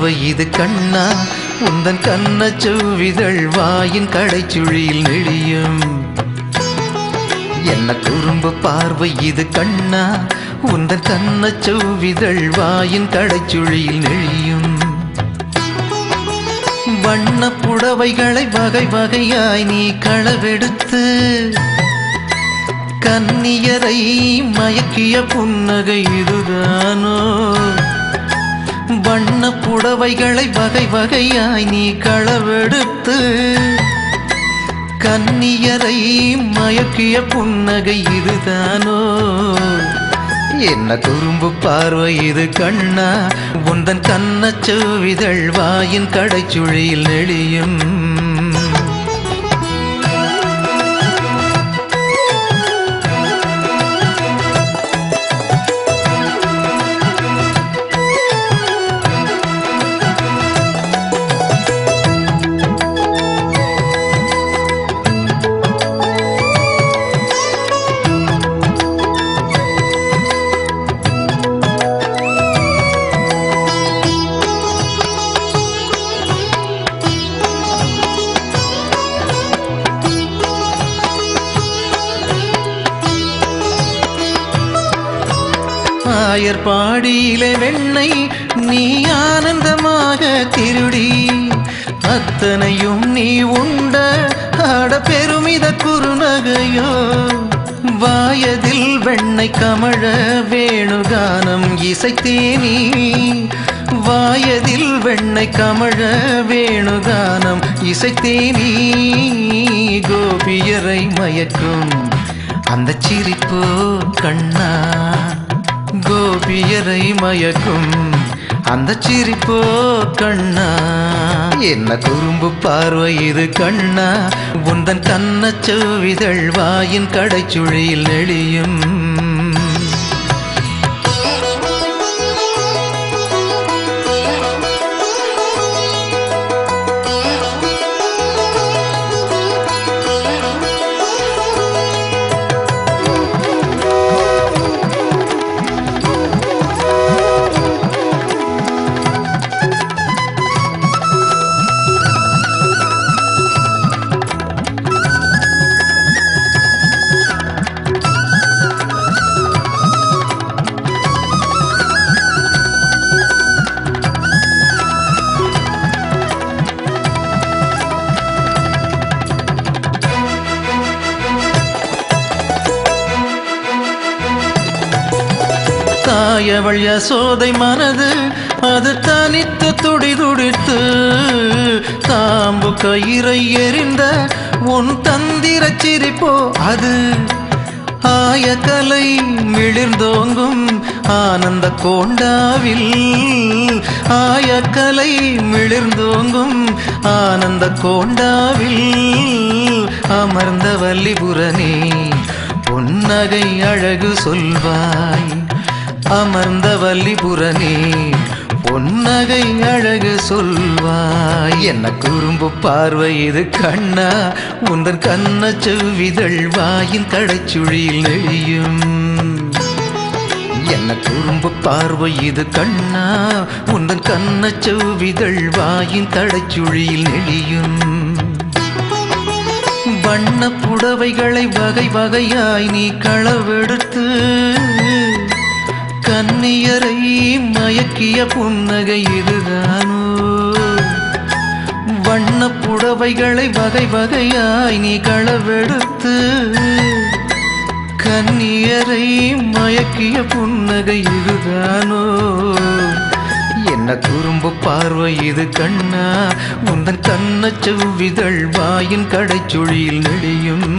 பார்வை இது கண்ணா. உந்தன் கண்ண செவ்விதழ் வாயின் கடைச்சுழியில் நெளியும். என்ன குறும்பு பார்வை இது கண்ணா. உந்தன் கண்ண செவ்விதழ் வாயின் கடைச்சுழியில் நெளியும். வண்ண புடவைகளை வகை வகையாய் நீ களவெடுத்து கன்னியரை மயக்கிய புன்னகை இதுதானோ? வண்ண புடவைகளை வகை வகையாய் நீ களவெடுத்து கன்னியரை மயக்கிய புன்னகை இதுதானோ? என்ன குறும்பு பார்வை இது கண்ணா? உந்தன் கண்ண செவ்விதழ் வாயின் கடைச்சுழியில் நெளியும் ஆயர் பாடியிலே வெண்ணை நீ ஆனந்தமாக திருடி. அத்தனையும் நீ உண்ட ஆட பெருமித குறுநகையோ. வாயதில் வெண்ணை கமழ வேணுகானம் இசைத்தேனி. வாயதில் வெண்ணை கமழ வேணுகானம் இசைத்தேனி. கோபியரை மயக்கும் அந்த சிரிப்போ கண்ணா. கோபியரை மயக்கும் அந்த சிரிப்போ கண்ணா. என்ன குறும்பு பார்வை இது கண்ணா. உந்தன் கண்ண செவ்விதழ் வாயின் கடைச்சுழியில் நெளியும் தாயவள் யசோதை மனது அது தனித்து துடி துடித்து தாம்பு கயிறை எறிந்த உன் தந்திர சிரிப்போ அது? ஆய கலை மிளிர்ந்தோங்கும் ஆனந்த கோண்டாவில் ஆய கலை மிளிர்ந்தோங்கும் ஆனந்த கோண்டாவில் அமர்ந்த வல்லிபுரனே புன்னகை அழகு சொல்வாய். அமர்ந்த வல்லிபுரனே பொன்னகை அழகு சொல்வாய். என்ன குறும்பு பார்வை இது கண்ணா உந்தன் கண்ண செவ்விதழ் வாயின் கடைச்சுழியில் நெளியும். என்ன குறும்பு பார்வை இது கண்ணா உந்தன் கண்ண செவ்விதழ் வாயின் தடைச்சுழியில் நெளியும். வண்ண புடவைகளை வகை வகையாய் நீ களவெடுத்து கன்னியரை மயக்கிய புன்னகை இதுதானோ? வண்ண புடவைகளை வகை வகையாய் நீ களவெடுத்து கன்னியரை மயக்கிய புன்னகை இதுதானோ? என்ன குறும்பு பார்வை இது கண்ணா? உந்தன் கண்ண செவ்விதழ் வாயின் கடைச்சுழியில் நெளியும்